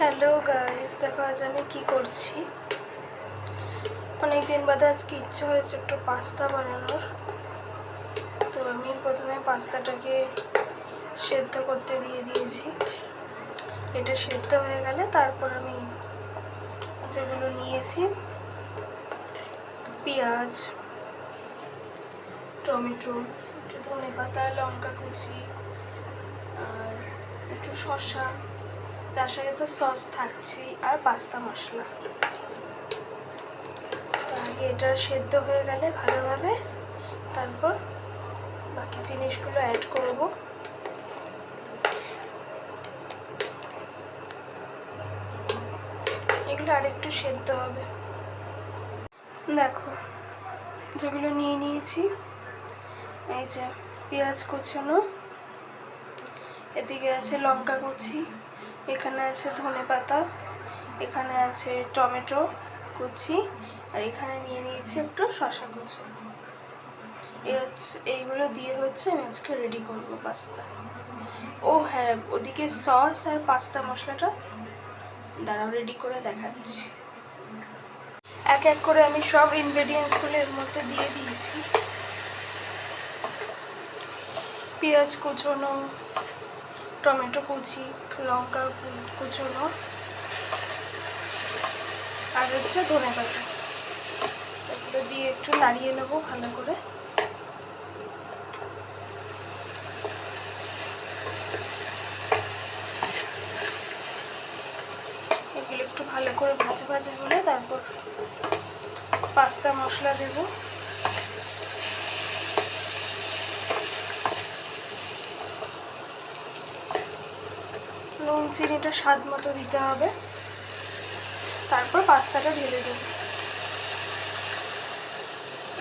Hello guys দেখো, আজ আমি কি করছি? অনেক দিন বাদে আজকে ইচ্ছে হয়েছে একটু পাস্তা বানানোর। তো আমি প্রথমে পাস্তাটাকে সেদ্ধ করতে দিয়ে দিয়েছি। এটা সেদ্ধ হয়ে গেলে তারপর আমি যেগুলো নিয়েছি, পেঁয়াজ, টমেটো, একটু ধনে পাতা লঙ্কা কুচি, আর একটু শসা তার সাথে তো সস থাকছেই আর পাস্তা মশলা। আগে এটা সেদ্ধ হয়ে গেলে ভালোভাবে তারপর বাকি জিনিসগুলো অ্যাড করব। এগুলো আরেকটু সেদ্ধ হবে। দেখো, যেগুলো নিয়ে নিয়েছি, এই যে পেঁয়াজ কুচানো, এদিকে আছে লঙ্কা কুচি। এখানে আছে ধনে পাতা, এখানে আছে টমেটো কুচি, আর এখানে নিয়ে নিয়েছি একটু শশা কুচি। এই হচ্ছে, এইগুলো দিয়ে হচ্ছে আমি আজকে রেডি করব পাস্তা ও হ্যাঁ ওদিকে সস আর পাস্তা মশলাটা, দাঁড়াও রেডি করে দেখাচ্ছি। এক এক করে আমি সব ইনগ্রেডিয়েন্টসগুলো এর মধ্যে দিয়ে দিয়েছি। পেঁয়াজ কুচোনো টমেটো কুচি, লঙ্কা কুচোনো, আর হচ্ছে ধনে পাতা। এগুলো দিয়ে একটু নাড়িয়ে নেব ভালো করে। এগুলো একটু ভালো করে ভাজা ভাজা হলে তারপর পাস্তা মশলা দেবো। চিনিটা স্বাদ মতো দিতে হবে। তারপর পাস্তাটা ঢেলে দেবো।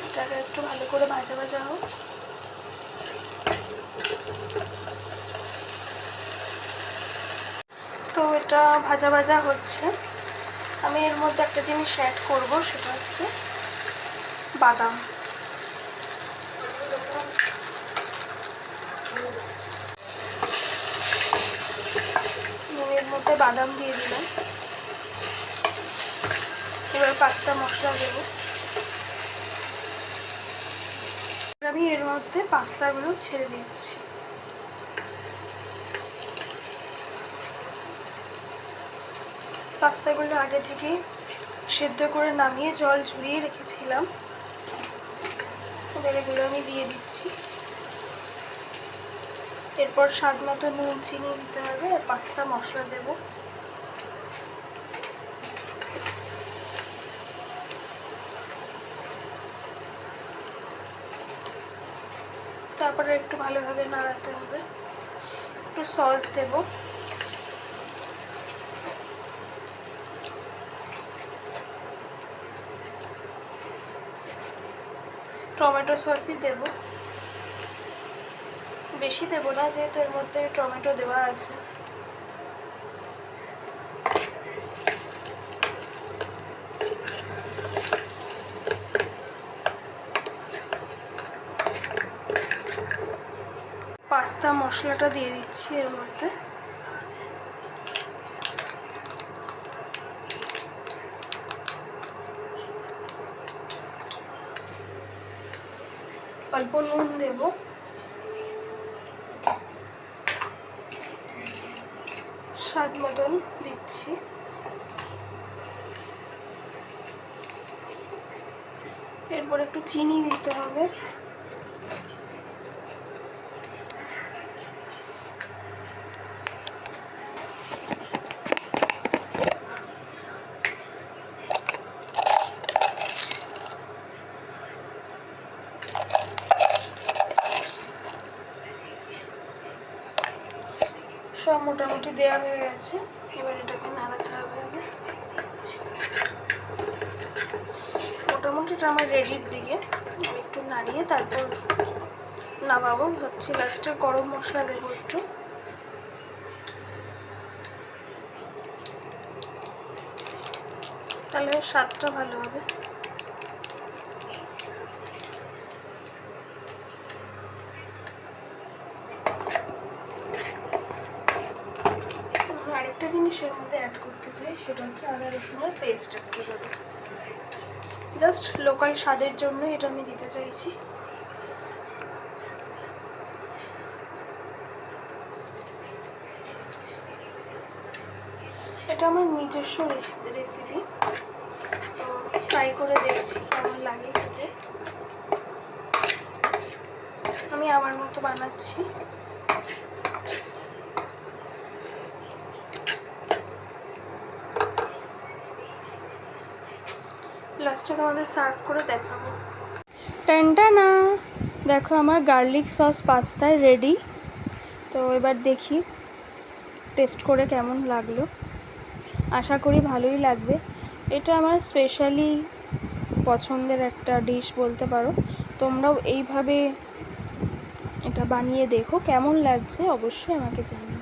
এটাকে একটু ভালো করে ভাজা ভাজা হোক। তো এটা ভাজা ভাজা হচ্ছে। আমি এর মধ্যে একটা জিনিস অ্যাড করব, সেটা হচ্ছে বাদাম। মধ্যে বাদাম দিয়ে দিলাম। এবার পাস্তা মশলা দেবো। আমি এর মধ্যে পাস্তাগুলো ছেড়ে দিচ্ছি। পাস্তাগুলো আগে থেকে সেদ্ধ করে নামিয়ে জল ঝরিয়ে রেখেছিলাম। এবার এগুলো আমি দিয়ে দিচ্ছি। এরপর স্বাদ মতো নুন, চিনি দিতে হবে পাস্তা মশলা দেব। তারপরে একটু ভালোভাবে নাড়াতে হবে। একটু সস দেব। টমেটো সসই দেব। বেশি দেবো না, যেহেতু এর মধ্যে টমেটো দেওয়া আছে। পাস্তা মশলাটা দিয়ে দিচ্ছি এর মধ্যে। অল্প নুন দেব। স্বাদ মতন দিচ্ছি। এরপর একটু চিনি দিতে হবে। সব মোটামুটি দেওয়া হয়ে গেছে। এবার এটাকে নাড়াতে হবে মোটামুটি এটা আমার রেডির দিকে। আমি একটু নাড়িয়ে তারপর নামাবো। হচ্ছে লাস্টে গরম মশলা দেবো একটু। তাহলে স্বাদটা ভালো হবে। আরেকটা জিনিসের মধ্যে অ্যাড করতে চাই, সেটা হচ্ছে আদা রসুনের পেস্ট একটু দেবো। জাস্ট লোকাল স্বাদের জন্য এটা আমি দিতে চাইছি। এটা আমার নিজস্ব রেসিপি তো ট্রাই করে দেখছি কেমন লাগে খেতে। আমি আমার মতো বানাচ্ছি। লাস্টে তোমাদের সার্ভ করে দেখাবো। টেনটা না দেখো, আমার গার্লিক সস পাস্তা রেডি তো এবার দেখি টেস্ট করে কেমন লাগল। আশা করি ভালোই লাগবে। এটা আমার স্পেশালি পছন্দের একটা ডিশ বলতে পারো। তোমরাও এইভাবে এটা বানিয়ে দেখো, কেমন লাগছে অবশ্যই আমাকে জানিও।